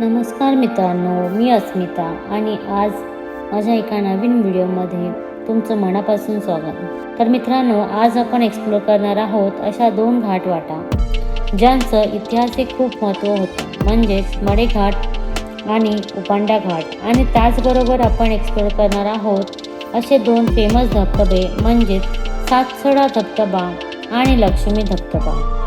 नमस्कार मित्रांनो मी अस्मिता आणि आज माझ्या एका नवीन व्हिडिओमध्ये तुमचं मनापासून स्वागत. तर मित्रांनो आज आपण एक्सप्लोर करणार आहोत अशा दोन घाट वाटा ज्यांचं इतिहासिक खूप महत्त्व होतं. म्हणजेच मडेघाट आणि उपांडा घाट. आणि त्याचबरोबर आपण एक्सप्लोर करणार आहोत असे दोन फेमस धबधबे म्हणजेच सातसडा धबधबा आणि लक्ष्मी धबधबा.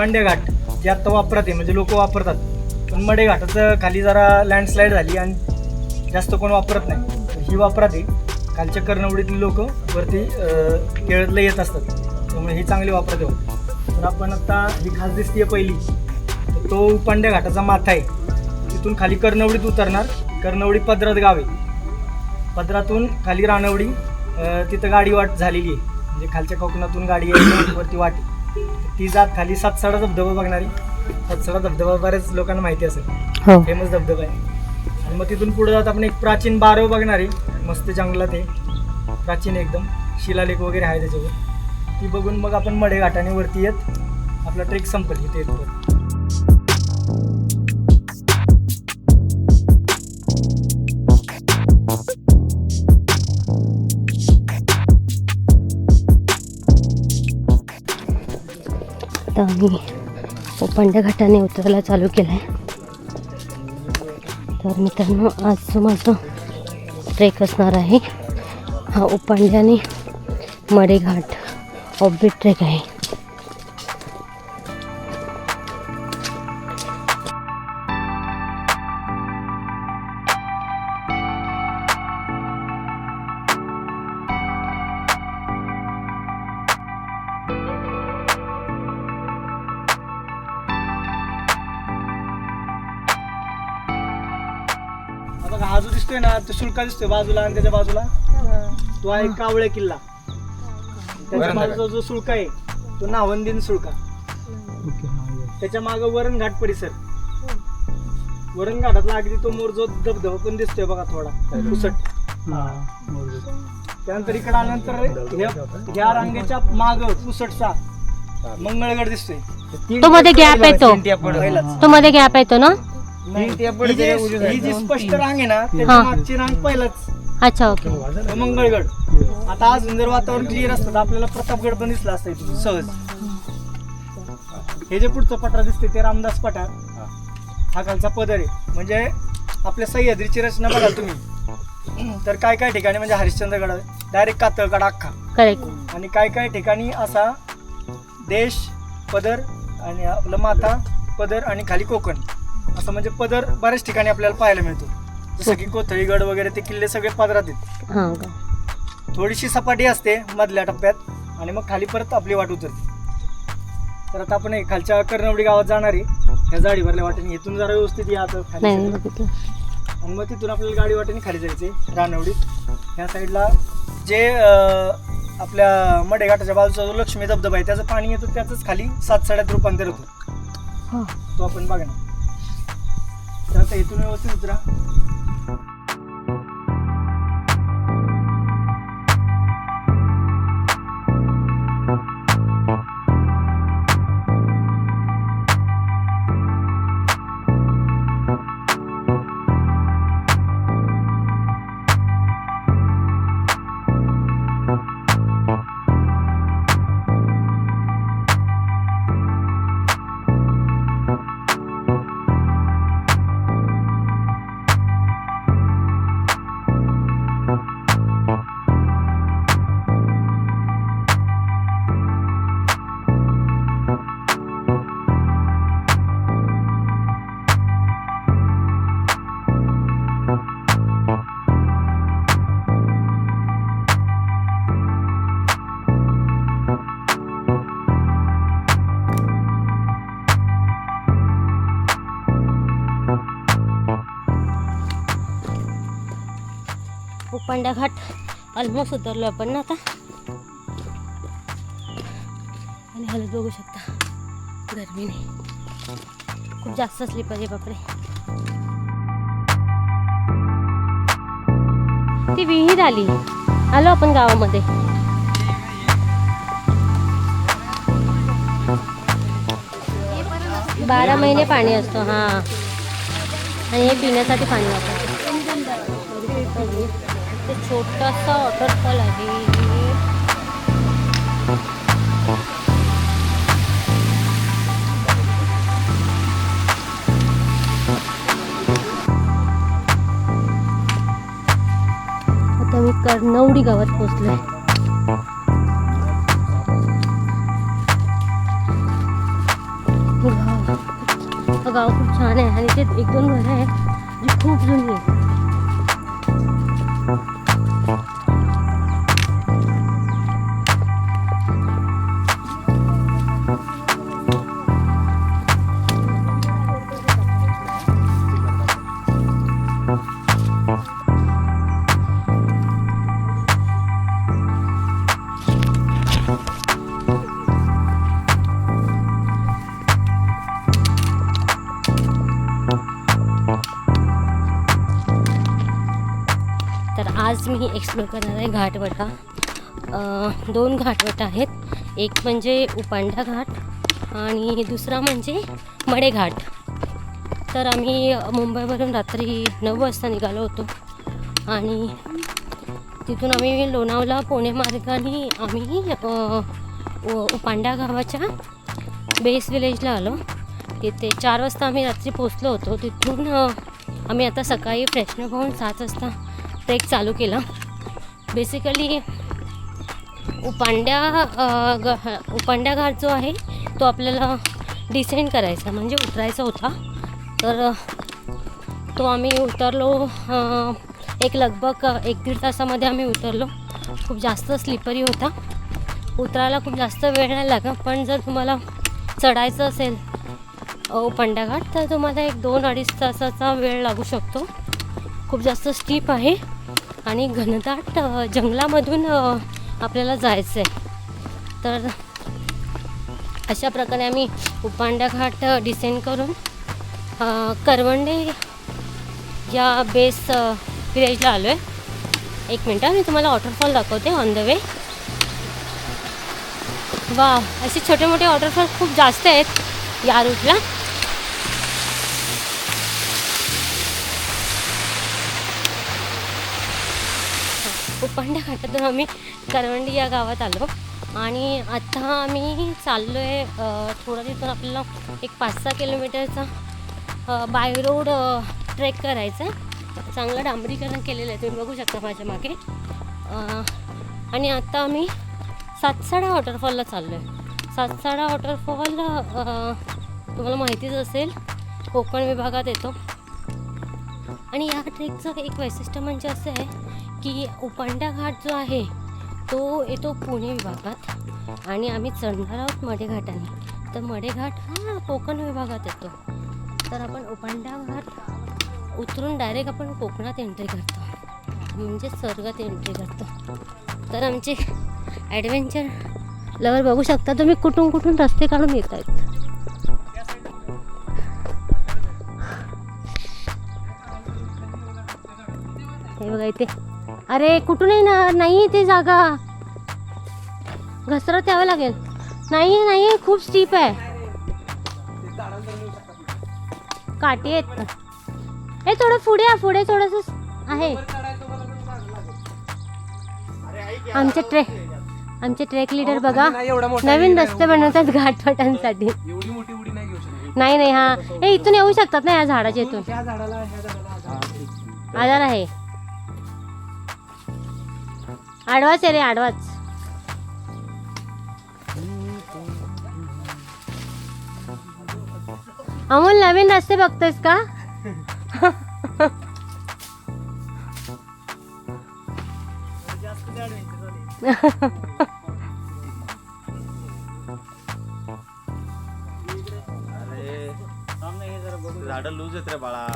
पांड्या घाट जे आत्ता वापरात आहे म्हणजे लोक वापरतात. पण मडे घाटाचं खाली जरा लँडस्लाईड झाली आणि जास्त कोण वापरत नाही. ही वापरात आहे. खालच्या कर्णवडीतील लोक वरती अं, केळदला येत असतात. त्यामुळे ही चांगली वापरात आहे. तर आपण आता ही खास दिसतीये पहिली. तर तो पांड्या घाटाचा माथा आहे. तिथून खाली कर्णवडीत उतरणार. कर्णवडी पदरात गाव आहे. पदरातून खाली रानवडी तिथं गाडी वाट झालेली आहे. म्हणजे खालच्या कोकणातून गाडी आहे वरती वाट आहे. ती जात खाली सातसडा धबधबा बघणारी. सातसडा धबधबा बऱ्याच लोकांना माहिती असेल. हो. फेमस धबधबा आहे. आणि मग तिथून पुढे जात आपण एक प्राचीन बारव बघणार. मस्त जंगलात आहे. प्राचीन एकदम. शिलालेख वगैरे आहे त्याच्यावर. ती बघून मग आपण मडे घाटाने वरती येत. आपला ट्रेक संपल इथे येतो आता आम्ही उपांड्या घाटाने उतरायला चालू केलं आहे तर मित्रांनो आज जो माझा ट्रेक असणार आहे. हा उपांड्याने मडेघाट. ऑब्बी ट्रेक आहे. हा बघा हा जो दिसतोय ना तो शुल्का दिसतोय बाजूला आणि त्याच्या बाजूला. तो आहे कावळे किल्ला. त्याच्या बाजूचा जो सुळका आहे तो नावंदीन सुळका त्याच्या माग वरण घाट परिसर. वरण घाटातला अगदी तो मोरजो धबधबा पण दिसतोय बघा थोडा पुसट. त्यानंतर इकडे आल्यानंतर ह्या- ह्या रांगेच्या माग पुसटचा मंगळगड दिसतोय. तो मध्ये गॅप आहे तो पहिलाच तो मध्ये गॅप येतो ना? नाही, ही जी ही जी स्पष्ट रांग आहे ना त्याच्या हा. मागची रांग पहिलाच. अच्छा ओके. तो मंगळगड. आता अजून जर वातावरण क्लिअर असतं तर आपल्याला प्रतापगड पण दिसला असता इथून सहज. हे जे पुढचं पठार दिसते ते रामदास पठार. हा. खालचा पदर आहे. म्हणजे आपल्या सह्याद्रीची रचना बघाल तुम्ही. तर काय काय ठिकाणी म्हणजे हरिश्चंद्रगड डायरेक्ट कातळगड अख्खा. करेक्ट आणि काय काय ठिकाणी असा देश पदर आणि आपलं माथा पदर आणि खाली कोकण. असं म्हणजे पदर बऱ्याच ठिकाणी आपल्याला पाहायला मिळतो. जसं की कोथळीगड वगैरे ते किल्ले सगळे पदरात आहेत. हां का? थोडीशी सपाटी असते मधल्या टप्प्यात आणि मग खाली परत आपली वाट उतरते. तर आता आपण हे खालच्या कर्णवडी गावात जाणार आहे. ह्या जाडी भरल्या वाटेने. इथून जरा व्यवस्थित या आता खाली नाही सगळं. बघितलं. आणि मग तिथून आपल्याला गाडी वाटेने खाली जायचे रानवडीत ह्या साईडला जे अं, आपल्या मडेघाटाच्या बाजूचा जो लक्ष्मी धबधबा आहे त्याचं पाणी येतं त्याचंच खाली सात साड्यात रूपांतर होतं. हां. तो आपण बघा ना तर आता इथून व्यवस्थित उतरा. उपांडा घाट. ऑलमोस्ट उतरलो आपण ना आता. आणि हलत बघू शकता गरमीने खूप जास्त स्लीपर आहे बापरे. ती विहीर आली. आलो आपण गावामध्ये. बारा महिने पाणी असतो हा. आणि हे पिण्यासाठी पाणी वापरतो छोटासा वॉटरफॉल आहे. आता मी कर्णवडी गावात पोचले गाव गाव खूप छान आहे आणि ते एक दोन घरं आहेत जी खूप जुनी आहेत. आज मी एक्सप्लोर करणार आहे घाटवटा. दोन घाटवटा आहेत. एक म्हणजे उपांडा घाट आणि दुसरा म्हणजे मडे घाट. तर आम्ही मुंबईवरून रात्री नऊ वाजता निघालो होतो. आणि तिथून आम्ही लोणावला पुणे मार्गाने आम्ही उपांडा गावाच्या बेस विलेजला आलो. तिथे चार वाजता आम्ही रात्री पोचलो होतो. तिथून आम्ही आता सकाळी फ्रेशनर होऊन सात वाजता ट्रेक चालू केला. बेसिकली उपांड्या ग उपांड्या घाट जो आहे तो आपल्याला डिसेंड करायचा म्हणजे उतरायचा होता. तर तो आम्ही उतरलो एक लगभग एक दीड तासामध्ये आम्ही उतरलो. खूप जास्त स्लिपरी होता. उतरायला खूप जास्त वेळ नाही लागा पण जर तुम्हाला चढायचं असेल उपांड्या घाट तर तुम्हाला एक दोन अडीच तासाचा वेळ लागू शकतो. खूप जास्त स्टीप आहे. आणि घनदाट जंगलामधून आपल्याला जायचं आहे तर अशा प्रकारे आम्ही उपांड्या घाट डिसेंड करून करवंडे या बेस विलेजला आलो आहे एक मिनटं मी तुम्हाला वॉटरफॉल दाखवते ऑन द वे वा असे छोटे मोठे वॉटरफॉल खूप जास्त आहेत या रूटला उपांड्या घाटातून आम्ही करवंडी या गावात आलो. आणि आता आम्ही चाललो आहे थोडं तिथून आपल्याला एक पाच सहा किलोमीटरचा बाय रोड ट्रेक करायचा. आहे चांगलं डांबरीकरण केलेलं आहे तुम्ही बघू शकता माझ्या मागे. आणि आता आम्ही सातसाडा वॉटरफॉलला चाललो आहे सातसाडा वॉटरफॉल तुम्हाला माहितीच असेल कोकण विभागात येतो. आणि या ट्रेकचं एक वैशिष्ट्य म्हणजे असं आहे की उपांडा घाट जो आहे तो येतो पुणे विभागात. आणि आम्ही चढणार आहोत मडेघाटाने तर मडेघाट हा कोकण विभागात येतो. तर आपण उपांडा घाट उतरून डायरेक्ट आपण कोकणात एंट्री करतो. म्हणजे स्वर्गात एंट्री करतो. तर आमचे ॲडव्हेंचर लवर बघू शकता तुम्ही कुठून कुठून रस्ते काढून येत आहेत हे बघा इथे. अरे कुठून येणार? नाही ते जागा. घसरत यावं लागेल. नाही नाही खूप स्टीप आहे. काठी आहेत. हे थोडं पुढे या पुढे थोडस आहे. आमचे ट्रेक आमचे ट्रेक लीडर बघा. नवीन रस्ते बनवतात घाटपाटांसाठी नाही नाही हा. हे इथून येऊ शकतात ना या झाडाच्या इथून. आधार आहे. आडवाच आहे रे आडवाच. अमोल नवीन रस्ते बघतोयस का? झाड लूज येत रे बाळा.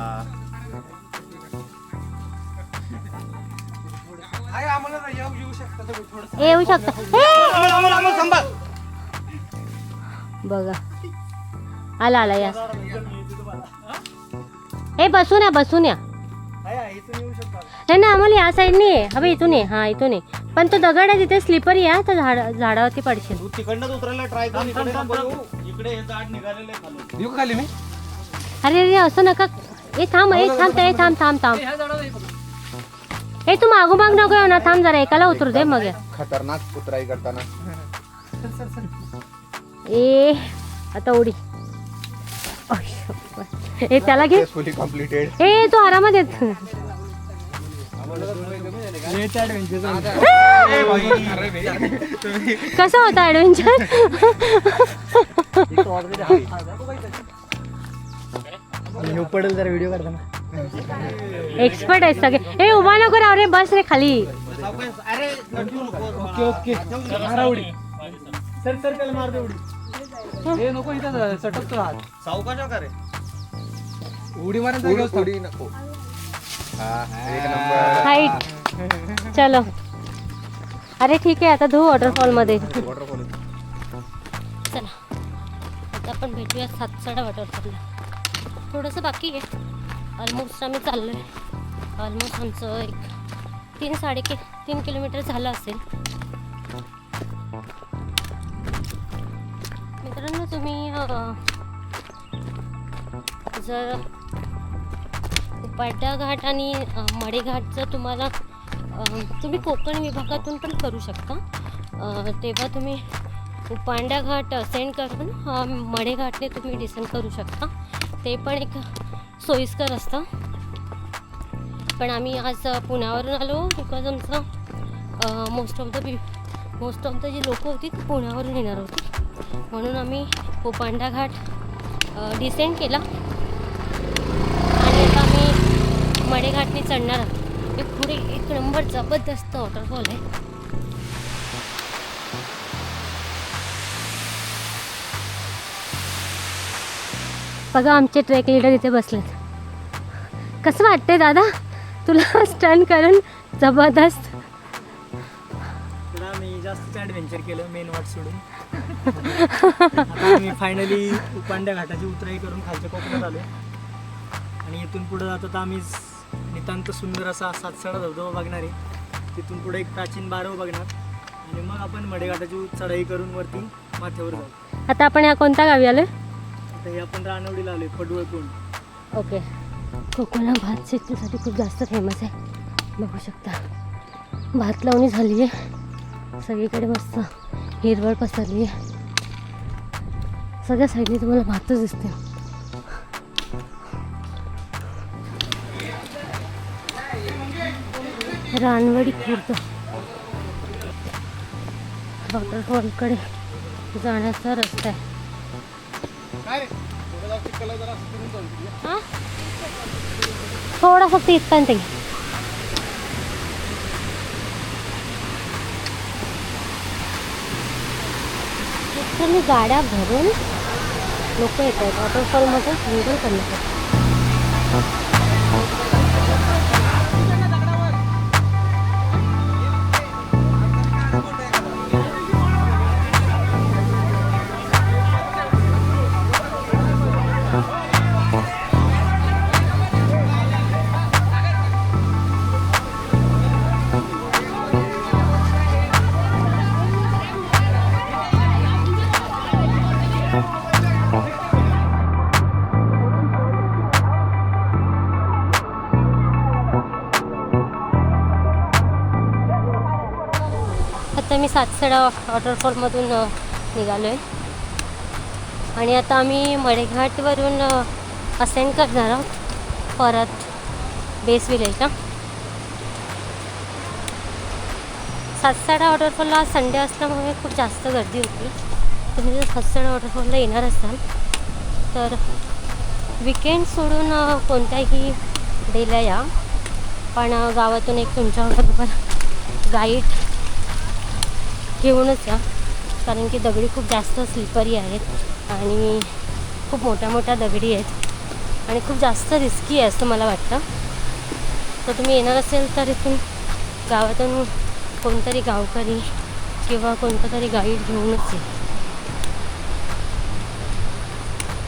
येऊ शकता. ए! बघा. आला आला या. हे बसून या बसून या. आहे, आहे. नाही ना आम्हाला या साईडने ये. हवे इथून ये. हा इथून ये. पण तो दगड आहे तिथे स्लिपर या तर झाड झाडावरती पडशील. तू तिकडनंच उतरायला ट्राय कर इकडे नको येऊ. इकडे हे झाड निघालेलं आहे खालून. येऊ का खाली मी? अरे अरे असं नका. ए थांब ए थांब ए थांब. थांब थांब ए तू मागोमाग नको येऊ ना थांब जरा एकाला उतरू दे मग. खतरनाक उतराई करताना ए आता उडी. ए त्याला घे. फुली कम्प्लिटेड ए तू आरामात येत. कसं होतं ऍडव्हेंचर पडेल जरा व्हिडिओ करताना एक्सपर्ट आहे सगळे. ए उभा नको राव रे बस रे खाली. Okay okay. मारा उडी. सर सर त्याला मारतो उडी. हे नको इथं सटकतो हात. सावकाश का रे? उडी. उडी नको. हा एक नंबर. हाईट चलो. अरे ठीक आहे आता धू वॉटरफॉलमध्ये वॉटरफॉल चला. आता आपण भेटूया सातसडा वॉटरफॉलला थोडंसं बाकी आहे. ऑलमोस्ट आम्ही चाललो आहे ऑलमोस्ट आमचं एक तीन साडे कि तीन किलोमीटर झालं असेल. मित्रांनो तुम्ही जर उपाड्या घाट आणि अं, मडे तुम्हाला तुम्ही कोकण विभागातून पण करू शकता. तेव्हा तुम्ही उपांड्या घाट असेंड करून मडेघाटने तुम्ही डिसेंड करू शकता. ते पण एक सोयीस्कर असतं. पण आम्ही आज पुण्यावरून आलो. बिकॉज आमचं most of the B most of the G लोकं होती ती पुण्यावरून येणार होती. म्हणून आम्ही उपांडा घाट डिसेंड केला. आणि आता आम्ही मडेघाटने चढणार आहोत. एक पुढे एक नंबर जबरदस्त वॉटरफॉल आहे. बघा आमचे ट्रेक लीडर इथे बसलेत. कसं वाटतंय दादा? तुला स्टन करून जबरदस्त. आम्ही जास्तच ॲडव्हेंचर केलं मेन वाट सोडून. आता फायनली उपांड्या घाटाची उतराई करून खालच्या कोकणात आलो आणि इथून पुढे जातो तर आम्ही नितांत सुंदर असा सातसडा धबधबा बघणार आहे. तिथून पुढे एक प्राचीन बारव बघणार. आणि मग आपण मडेघाटाची चढाई करून वरती माथ्यावर जाऊ. आता आपण या कोणत्या गावी आलोय? आता हे आपण रानवडीला आलोय पडवळ कोण ओके. कोकणला भात शेतीसाठी खूप जास्त फेमस आहे. बघू शकता. भात लावणी झाली आहे सगळीकडे मस्त हिरवळ पसरली आहे सगळ्या साईडने तुम्हाला भातच दिसते रानवडी खुर्द. वॉटरफॉलकडे जाण्याचा रस्ता आहे. थोडा फक्त इतका ते इथून गाड्या भरून लोक येत आहेत वॉटरफॉलमध्ये एन्जॉय करण्यासाठी सातसडा वॉटरफॉलमधून निघालो आहे आणि आता आम्ही मडेघाटवरून असेंड करणार आहोत. परत बेस विलेजला सातसाडा वॉटरफॉलला संडे असल्यामुळे खूप जास्त गर्दी होती. तुम्ही जर सातसाडा वॉटरफॉलला येणार असाल तर विकेंड सोडून कोणत्याही डेला या. पण गावातून एक तुमच्याबरोबर गाईड घेऊनच या कारण की दगडी खूप जास्त स्लिपरी आहेत आणि खूप मोठ्या मोठ्या दगडी आहेत आणि खूप जास्त रिस्की आहे असं मला वाटतं. तर तुम्ही येणार असेल तर इथून गावातून कोणतरी गावकरी किंवा कोणतं तरी गाईड घेऊनच ये.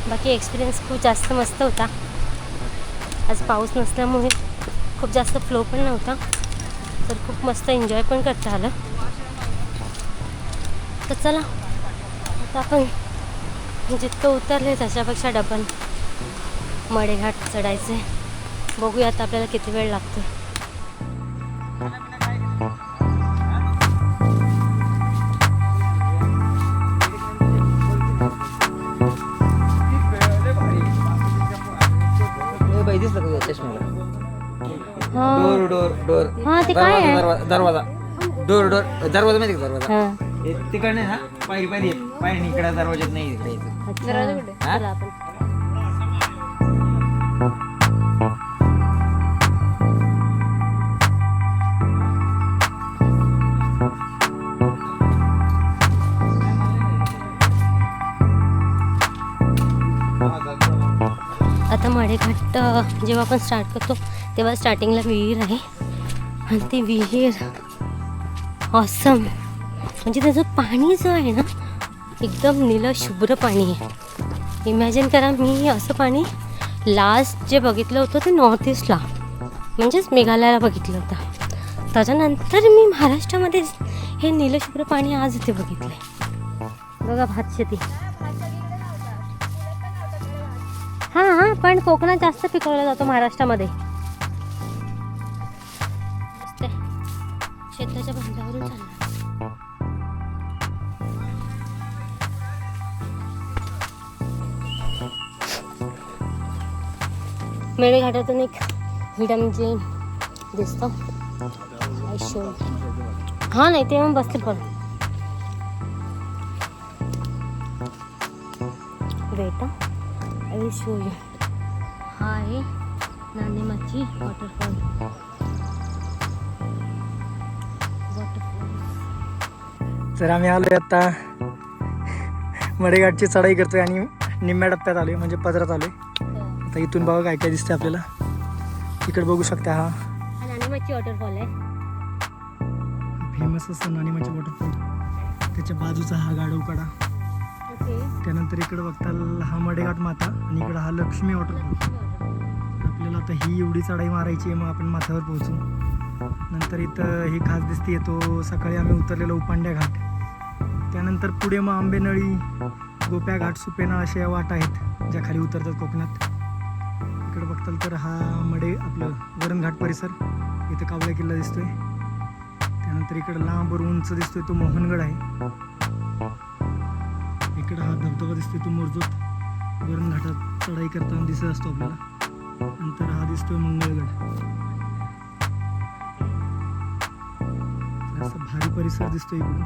बाकी एक्सपिरियन्स खूप जास्त मस्त होता. आज पाऊस नसल्यामुळे खूप जास्त फ्लो पण नव्हता. तर खूप मस्त एन्जॉय पण करता आलं. तर चला. आता आपण जितकं उतरले त्याच्यापेक्षा डबल मडेघाट चढायचे. बघूया आता आपल्याला किती वेळ लागतो हां डोर डोर डोर. हां दरवाजा डोर डोर. दरवाजा माहिती का दरवाजा? हां हे तिकडने ना पायरी पायरी. पायरी इकडे दरवाजात नाही इकडे इथं. अच्छा चला आपण. आता माडेघाट अ, जेव्हा आपण स्टार्ट करतो तेव्हा स्टार्टिंगला विहीर आहे. आणि ती विहीर ऑसम म्हणजे त्याचं पाणी जो आहे ना एकदम निलं शुभ्र पाणी आहे. इमॅजिन करा मी असं पाणी लास्ट जे बघितलं होतं ते नॉर्थ ईस्टला म्हणजेच मेघालयाला बघितलं होतं. त्याच्यानंतर मी महाराष्ट्रामध्ये हे नीलशुभ्र पाणी आज इथे बघितलं बघा भात शेती. हां हां पण कोकणात जास्त पिकवला जातो महाराष्ट्रामध्ये. मेळघाटातून एक हिडन जे दिसतं हां नाही ते मग बसतील पण वेट आय शो यू हा आहे वॉटरफॉल वॉटरफॉल तर आम्ही आलोय आता. मडेघाटची चढाई करतोय आणि निम्म्या टप्प्यात आलोय म्हणजे पदरात आलोय. आता इथून बघा काय काय दिसतंय आपल्याला. इकडे बघू शकता हा. नाणेमाची वॉटरफॉल आहे. फेमस असं नाणीमाची वॉटरफॉल त्याच्या बाजूचा हा गाडवकडा त्यानंतर इकडे बघताल हा मडेघाट माता आणि इकडं हा लक्ष्मी वॉटरफॉल आपल्याला आता ही एवढी चढाई मारायची आहे मग आपण माथ्यावर पोहोचू. नंतर इथं ही खास दिसते येतो सकाळी आम्ही उतरलेलो उपांड्या घाट. त्यानंतर पुढे मग आंबेनळी गोप्या घाट सुपेना अशा या वाट आहेत ज्या खाली उतरतात कोकणात. इकडे बघताल तर हा मडे आपलं वरण घाट परिसर. इथं कावळा किल्ला दिसतोय. त्यानंतर इकडं लांबवर उंच दिसतोय तो मोहनगड आहे. इकडं हा धबधबा दिसतोय तो मोरजोत. वरण घाटात चढाई करताना दिसत असतो आपल्याला. नंतर हा दिसतोय मंगळगड. असं भारी परिसर दिसतोय इकडून.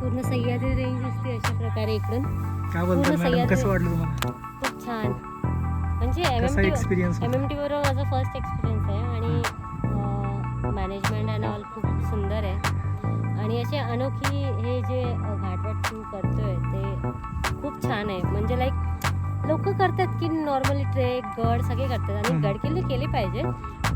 पूर्ण सह्याद्री रेंज दिसते अशा प्रकारे इकडून. काय पूर्ण मॅडम. कसं वाटलं तुम्हाला? खूप छान. म्हणजे M M T M M T बरोबर माझा फर्स्ट एक्सपिरियन्स आहे आणि मॅनेजमेंट अँड ऑल खूप सुंदर आहे. आणि असे अनोखी हे जे घाटवाट तू करतोय ते खूप छान आहे. म्हणजे लाईक लोक करतात की नॉर्मली ट्रेक गड सगळे करतात आणि. गड किल्ले केले पाहिजे.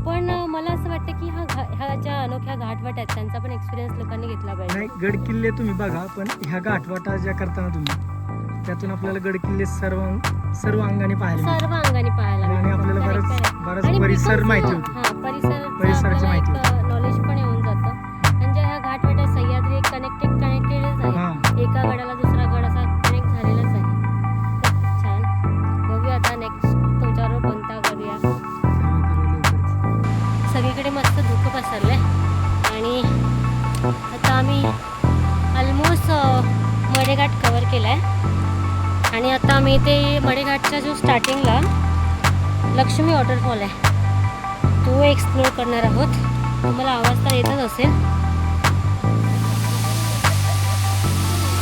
पण मला असं वाटतं की हा ह्या ज्या अनोख्या घाटवाट आहेत त्यांचा पण एक्सपिरियन्स लोकांनी घेतला पाहिजे. गड किल्ले तुम्ही बघा पण ह्या गाठवाटा ज्या करताना तुम्ही त्यातून आपल्याला गड किल्ले सर्व सर्व अंगाने पाहायला. सर्व अंगाने पाहायला आणि. आपल्याला बरंच. बरंच परिसर माहिती होतो. हा परिसर परिसराची माहिती नॉलेज पण येऊन जातं. ज्या ह्या घाटवाट्या सह्याद्री कनेक्टेड कनेक्टेडच आहे. एका गडाला दुसरा गड असा कनेक्ट झालेलाच आहे. खूप छान. बघूया आता नेक्स्ट तुमच्याबरोबर कोणता करूया. सगळीकडे मस्त धुकं पसरलंय. आणि आता आम्ही ऑलमोस्ट मडेघाट कवर केला आहे आणि आता आम्ही ते मडेघाटच्या जो स्टार्टिंगला लक्ष्मी वॉटरफॉल आहे तो एक्सप्लोअर करणार आहोत. मला आवाज तर येतच असेल.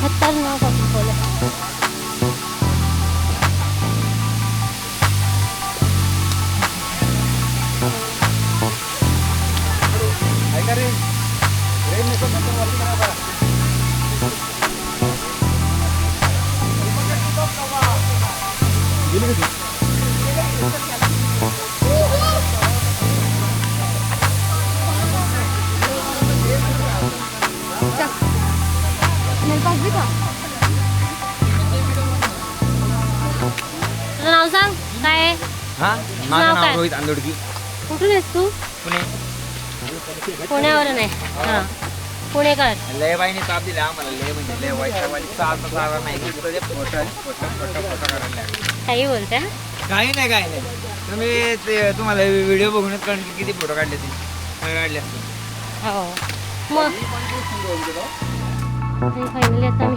खतरनाक वॉटरफॉल आहे. हा? नाव माझं काय? नाव रोहित आंदोडकी कुठून आहेस तू? पुणे. पुण्यावरून आहे. हां. पुणेकर. लय बाईने ताप दिला आम्हाला लय म्हणजे लय वाईट वाईट चालता चालला नाही. नुसतं ते फोटो फोटो फोटो फोटो करायला लागले. काही बोलते हा? काही नाही काही नाही. तुम्ही ते तुम्हाला व्हिडिओ बघूनच कळून की किती फोटो काढले ते. काय काढले असतील. हो. मग? फायनली आता मी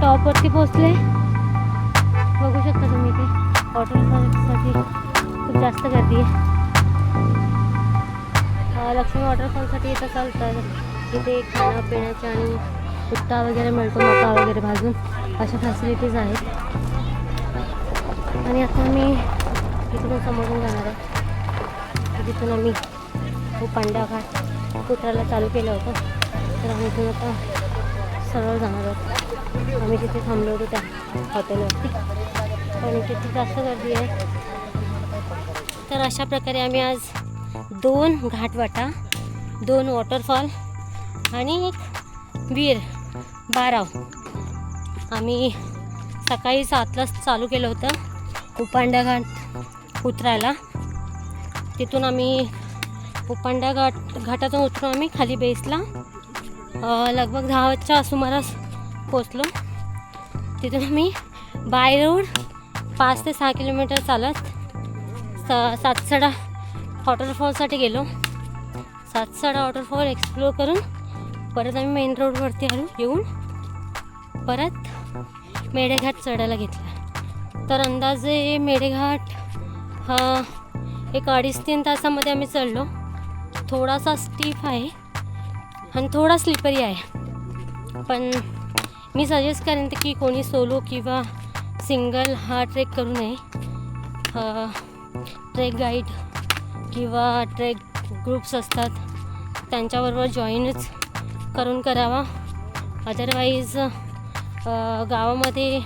टॉपवरती पोचले बघू शकता तुम्ही ते वॉटरफॉलसाठी खूप जास्त गर्दी आहे. लक्ष्मी वॉटरफॉलसाठी येत असाल तर इथे खाणं पिण्याचे आणि कुट्टा वगैरे मिळतो मका वगैरे भाजून अशा फॅसिलिटीज आहेत. आणि आता मी इकडून समोरून जाणार आहे. जिथून आम्ही पांड्या घाट कुत्राला चालू केलं होतं. तर आम्ही इथून आता सरळ जाणार आहोत. आम्ही तिथे थांबलो होतो त्या हॉटेलवरती पण तिथे जास्त गर्दी आहे. तर अशा प्रकारे आम्ही आज दोन घाटवाटा दोन वॉटरफॉल आणि एक वीर बाराव. आम्ही सकाळी सातलाच चालू केलं होतं उपांडा घाट उतरायला. तिथून आम्ही उपांडा घाट घाटातून उतरून आम्ही खाली बेसला लगभग लगभग दहाच्या सुमारास पोचलो तिथून आम्ही बाय रोड पाच ते सहा किलोमीटर चालत स सातसडा वॉटरफॉलसाठी गेलो. सातसडा वॉटरफॉल एक्सप्लोअर करून परत आम्ही मेन रोडवरती आलो येऊन परत मेढेघाट चढायला घेतला. तर अंदाजे मेढेघाट हा एक अडीच तीन तासामध्ये आम्ही चढलो. थोडासा स्टीफ आहे आणि थोडा स्लिपरी आहे. पण मी सजेस्ट करेन की कोणी सोलो किंवा सिंगल हा ट्रेक करू नये. ट्रेक गाईड किंवा ट्रेक ग्रुप्स असतात त्यांच्याबरोबर जॉईनच करून करावा. अदरवाईज गावामध्ये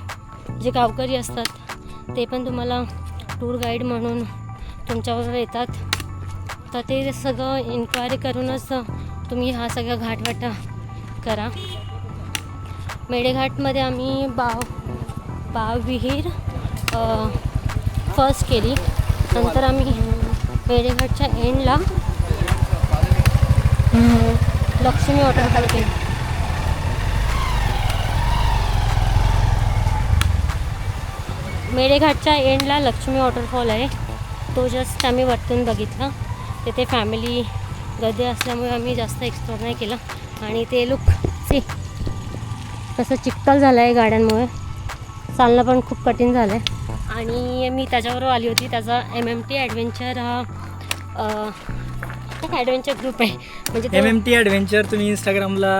जे गावकरी असतात ते पण तुम्हाला टूर गाईड म्हणून तुमच्याबरोबर येतात. तर ते सगळं इन्क्वायरी करूनच तुम्ही हा सगळा घाटवाटा करा. मेडेघाटमध्ये आम्ही बाव बाव विहीर फर्स्ट केली. नंतर आम्ही मेढेघाटच्या एंडला लक्ष्मी वॉटरफॉल केली मेडेघाटच्या एंडला लक्ष्मी वॉटरफॉल आहे. तो जस्ट आम्ही वरतून बघितला. तिथे फॅमिली गर्दी असल्यामुळे आम्ही जास्त एक्सप्लोर नाही केला. आणि ते लुक सी कसं चिक्कल झालं आहे गाड्यांमुळे. चालणं पण खूप कठीण झालं आहे आणि मी त्याच्याबरोबर आली होती. त्याचा एम एम टी ॲडव्हेंचर हा ॲडव्हेंचर ग्रुप आहे. म्हणजे एम एम टी ॲडव्हेंचर तुम्ही इंस्टाग्रामला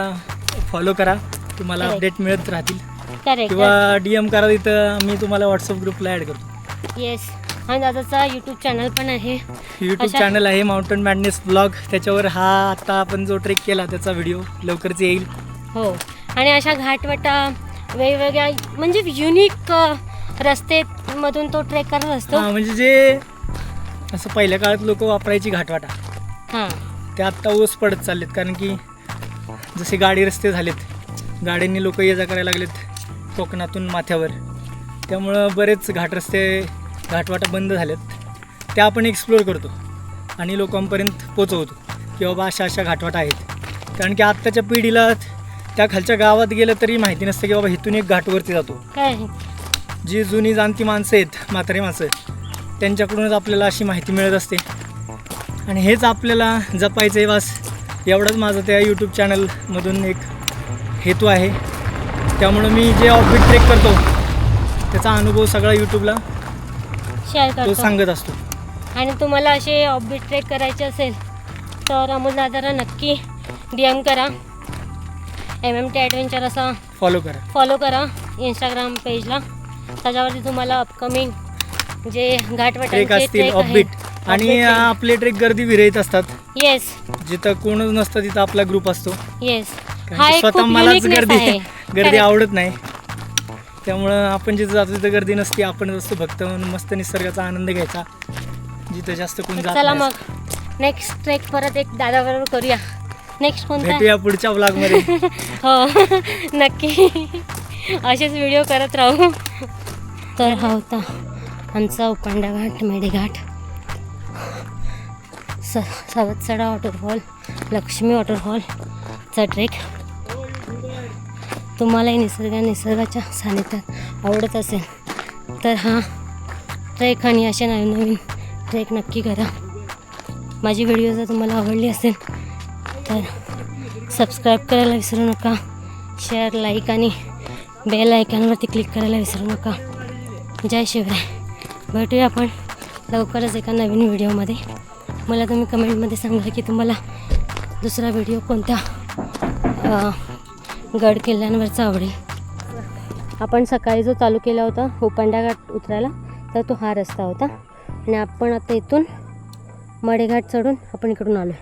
फॉलो करा. तुम्हाला. अपडेट मिळत राहतील. करेक्ट किंवा डी एम करा तिथं. मी तुम्हाला व्हॉट्सअप ग्रुपला ॲड करतो. येस आणि दादाचा यूट्यूब चॅनल पण आहे. यूट्यूब चॅनल आहे माउंटन मॅडनेस ब्लॉग त्याच्यावर हा आता आपण जो ट्रेक केला त्याचा व्हिडिओ लवकरच येईल. हो. आणि अशा घाटवटा वेगवेगळ्या म्हणजे युनिक रस्ते मधून तो ट्रेक करत असतो. हा म्हणजे जे असं पहिल्या काळात लोक वापरायची घाटवाटा हां. ते आत्ता ओस पडत चाललेत. कारण की जसे गाडी रस्ते झालेत गाड्यांनी लोक ये जा करायला लागलेत कोकणातून माथ्यावर. त्यामुळं बरेच घाट रस्ते घाटवाटा बंद झालेत. त्या आपण एक्सप्लोअर करतो आणि लोकांपर्यंत पोचवतो की बाबा अशा अशा घाटवाटा आहेत. कारण की आत्ताच्या पिढीला त्या खालच्या गावात गेलं तरी माहिती नसतं की बाबा इथून एक घाटवरती जातो. काय जी जुनी जाणती माणसं आहेत म्हातारी माणसं त्यांच्याकडूनच आपल्याला अशी माहिती मिळत असते. आणि हेच आपल्याला जपायचं आहे बस एवढंच माझं त्या यूट्यूब चॅनलमधून एक हेतू आहे. त्यामुळं मी जे ऑफबीट ट्रेक करतो त्याचा अनुभव सगळा यूट्यूबला शेअर तो करतो. सांगत असतो. आणि तुम्हाला असे ऑफबीट ट्रेक करायचे असेल तर अमोल दादाला नक्की डी एम करा. एम एम टी ॲडव्हेंचर असा फॉलो करा. फॉलो करा इंस्टाग्राम पेजला त्याच्यावरती तुम्हाला अपकमिंग जे ट्रेक असतील ऑफबीट आणि आपले ट्रेक गर्दी विरहित असतात. येस जिथं कोणच नसतं तिथं आपला ग्रुप असतो. येस स्वतः मलाच गर्दी गर्दी. आवडत नाही. त्यामुळं आपण जिथं जातो तिथं गर्दी नसते. आपण असतो फक्त मस्त निसर्गाचा आनंद घ्यायचा. जिथं जास्त कोण जात चला. मग. नेक्स्ट ट्रेक परत एक दादाबरोबर करूया. नेक्स्ट कोणता? भेटूया पुढच्या ब्लॉगमध्ये हो. नक्की. असेच व्हिडिओ करत राहू. तर हा होता आमचा उपांडा घाट मेढेघाट स सावतसडा वॉटरफॉल लक्ष्मी वॉटरफॉलचा ट्रेक तुम्हालाही निसर्ग निसर्गाच्या सानिध्यात आवडत असेल तर हा ट्रेक आणि असे नवीन नवीन ट्रेक नक्की करा. माझी व्हिडिओ जर तुम्हाला आवडली असेल तर सबस्क्राईब करायला विसरू नका. शेअर लाईक आणि बेल आयकॉनवरती क्लिक करायला विसरू नका. जय शिवराय. भेटूया आपण लवकरच एका नवीन व्हिडिओमध्ये. मला तुम्ही कमेंटमध्ये सांगा की तुम्हाला दुसरा व्हिडिओ कोणत्या गड किल्ल्यांवरचा आवडेल. आपण सकाळी जो चालू केला होता उपांडा घाट उतरायला तर तो हा रस्ता होता. आणि आपण आता इथून मडेघाट चढून आपण इकडून आलो